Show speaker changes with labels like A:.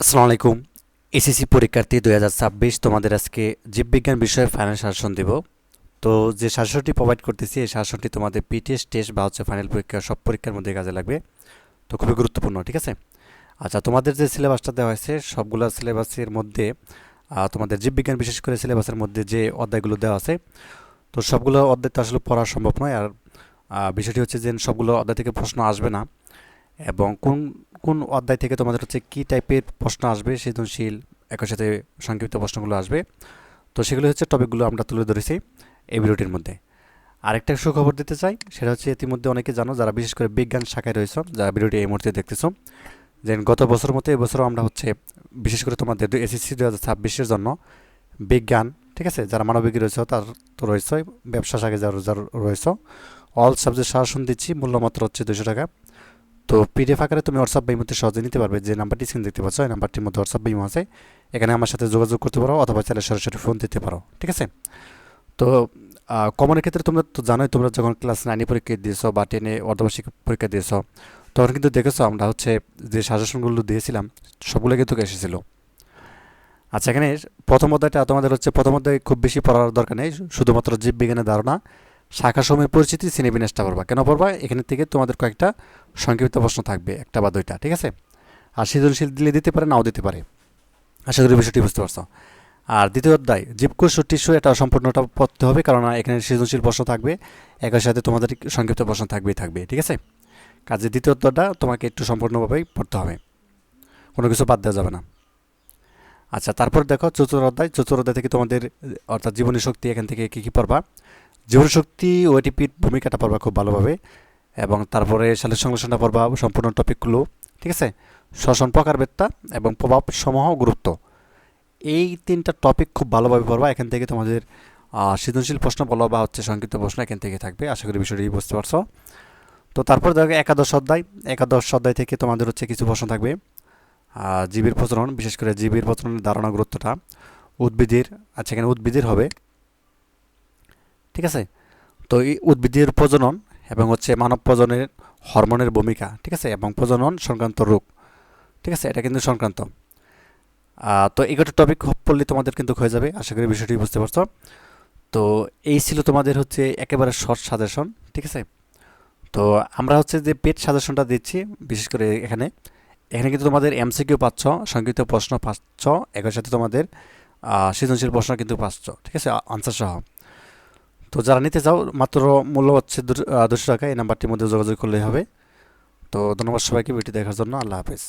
A: আসসালামু আলাইকুম। এসএসসি পরীক্ষার্থী দুই হাজার ছাব্বিশ, তোমাদের আজকে জীববিজ্ঞান বিষয়ে ফাইনাল শাসন দেব। তো যে শাসনটি প্রোভাইড করতেছি, এই শাসনটি তোমাদের পিটিএস টেস্ট বা হচ্ছে ফাইনাল পরীক্ষা, সব পরীক্ষার মধ্যে কাজে লাগবে। তো খুবই গুরুত্বপূর্ণ, ঠিক আছে? আচ্ছা তোমাদের যে সিলেবাসটা দেওয়া হয়েছে, সবগুলো সিলেবাসের মধ্যে তোমাদের জীববিজ্ঞান বিশেষ করে সিলেবাসের মধ্যে যে অধ্যায়গুলো দেওয়া আছে, তো সবগুলো অধ্যায় তো আসলে পড়া সম্ভব নয়। আর বিষয়টি হচ্ছে যে সবগুলো অধ্যায় থেকে প্রশ্ন আসবে না। এবং কোন কোন অধ্যায় থেকে তোমাদের হচ্ছে কী টাইপের প্রশ্ন আসবে সৃজনশীল একই সাথে সংক্ষিপ্ত প্রশ্নগুলো আসবে তো সেগুলো হচ্ছে টপিকগুলো আমরা তুলে ধরেছি এই ভিডিওটির মধ্যে আরেকটা সুখবর দিতে চাই সেটা হচ্ছে ইতিমধ্যে অনেকে জানো যারা বিশেষ করে বিজ্ঞান শাখায় রয়েছে যারা ভিডিওটি এই মুহূর্তে দেখতেছো যে গত বছর মতো এবছরও আমরা হচ্ছে বিশেষ করে তোমাদের এসএসসি দু হাজার ছাব্বিশের জন্য বিজ্ঞান ঠিক আছে যারা মানবিক রয়েছে তার তো রয়েছে ব্যবসা শাখায় যারা যারা রয়েছে অল সাবজেক্ট শাসন দিচ্ছি মূল্যমাত্র হচ্ছে দুশো টাকা তো পিডিএফ আকারে তুমি হোয়াটসঅ্যাপ মধ্যে সহজে নিতে পারবে। যে নাম্বারটি স্ক্রিন দেখতে পাচ্ছ এই নাম্বারটির মধ্যে হোয়াটসঅ্যাপ বাইম আছে। এখানে আমার সাথে যোগাযোগ করতে পারো অথবা চাইলে সরাসরি ফোন দিতে পারো। ঠিক আছে? তো কমনের ক্ষেত্রে তোমরা তো জানোই, তোমরা যখন ক্লাস নাইনে পরীক্ষা দিয়েছ বা টেনে অর্ধবার্ষিক পরীক্ষা দিয়েছ, তখন কিন্তু দেখেছ আমরা হচ্ছে যে সাজেশনগুলো দিয়েছিলাম, সবগুলো কিন্তু এসেছিল। আচ্ছা এখানে প্রথম অধ্যায়টা তোমাদের হচ্ছে, প্রথম অধ্যায় খুব বেশি পড়ার দরকার নেই, শুধুমাত্র জীববিজ্ঞানের ধারণা। শাখা সময়ের পরিচিতি শ্রেণীবিন্যাসটা পড়বা। কেন পড়বা? এখানে থেকে তোমাদের কয়েকটা সংক্ষিপ্ত প্রশ্ন থাকবে, একটা বা দুইটা, ঠিক আছে? আর সৃজনশীল দিলে দিতে পারে, নাও দিতে পারে। আশা করি বিষয়টি বুঝতে পারছ। আর দ্বিতীয় অধ্যায়, জীবকোষ ও টিস্যু, এটা সম্পূর্ণটা পড়তে হবে কারণ এখানে সৃজনশীল প্রশ্ন থাকবে, একই সাথে তোমাদের সংক্ষিপ্ত প্রশ্ন থাকবেই, থাকবে, ঠিক আছে? কাজে দ্বিতীয় অধ্যায়টা তোমাকে একটু সম্পূর্ণভাবেই পড়তে হবে। কোনো কিছু বাদ দেওয়া যাবে না। আচ্ছা তারপর দেখো চতুর্থ অধ্যায় চতুর্থ অধ্যায় থেকে তোমাদের, অর্থাৎ জীবনী শক্তি এখান থেকে কী কী পড়বা? জীবন শক্তি ও এটিপির ভূমিকাটা পড়বা খুব ভালোভাবে এবং তারপরে সালের সংশ্লেষণটা পড়বা সম্পূর্ণ টপিকগুলো, ঠিক আছে? শ্বসন প্রকারবেত্তা এবং প্রভাব সমূহ গুরুত্ব। এই তিনটা টপিক খুব ভালোভাবে পড়বা, এখান থেকে তোমাদের সৃজনশীল প্রশ্ন বলো বা হচ্ছে সংক্ষিপ্ত প্রশ্ন এখান থেকে থাকবে। আশা করি বিষয়টি বুঝতে পারছ। তো তারপর দেখো একাদশ অধ্যায়। একাদশ অধ্যায় থেকে তোমাদের হচ্ছে কিছু প্রশ্ন থাকবে। জীবের প্রচলন, বিশেষ করে জীবের প্রচলনের ধারণা গুরুত্বটা। উদ্ভিদের আচ্ছা এখানে উদ্ভিদের হবে। ঠিক আছে? তো এই উদ্ভিদের প্রজনন এবং হচ্ছে মানব প্রজনের হরমোনের ভূমিকা, ঠিক আছে? এবং প্রজনন সংক্রান্ত রোগ, ঠিক আছে? এটা কিন্তু সংক্রান্ত। তো এগুলো টপিক পড়লে তোমাদের কিন্তু হয়ে যাবে। আশা করি বিষয়টি বুঝতে পারছ। তো এই ছিল তোমাদের হচ্ছে একেবারে শর্ট সাজেশন ঠিক আছে? তো আমরা হচ্ছে যে পেট সাজেশনটা দিচ্ছি, বিশেষ করে এখানে। এখানে কিন্তু তোমাদের এমসিকিউ পাচ্ছ, সংক্ষিপ্ত প্রশ্ন পাচ্ছ, একই সাথে তোমাদের সৃজনশীল প্রশ্ন কিন্তু পাচ্ছ, ঠিক আছে? আনসার সহ। তো যারা নিতে চাও, মাত্র মূল্য হচ্ছে দুশো টাকা, এই নাম্বারটির মধ্যে যোগাযোগ করলেই হবে। তো ধন্যবাদ সবাইকে ভিডিও দেখার জন্য আল্লাহ হাফেজ।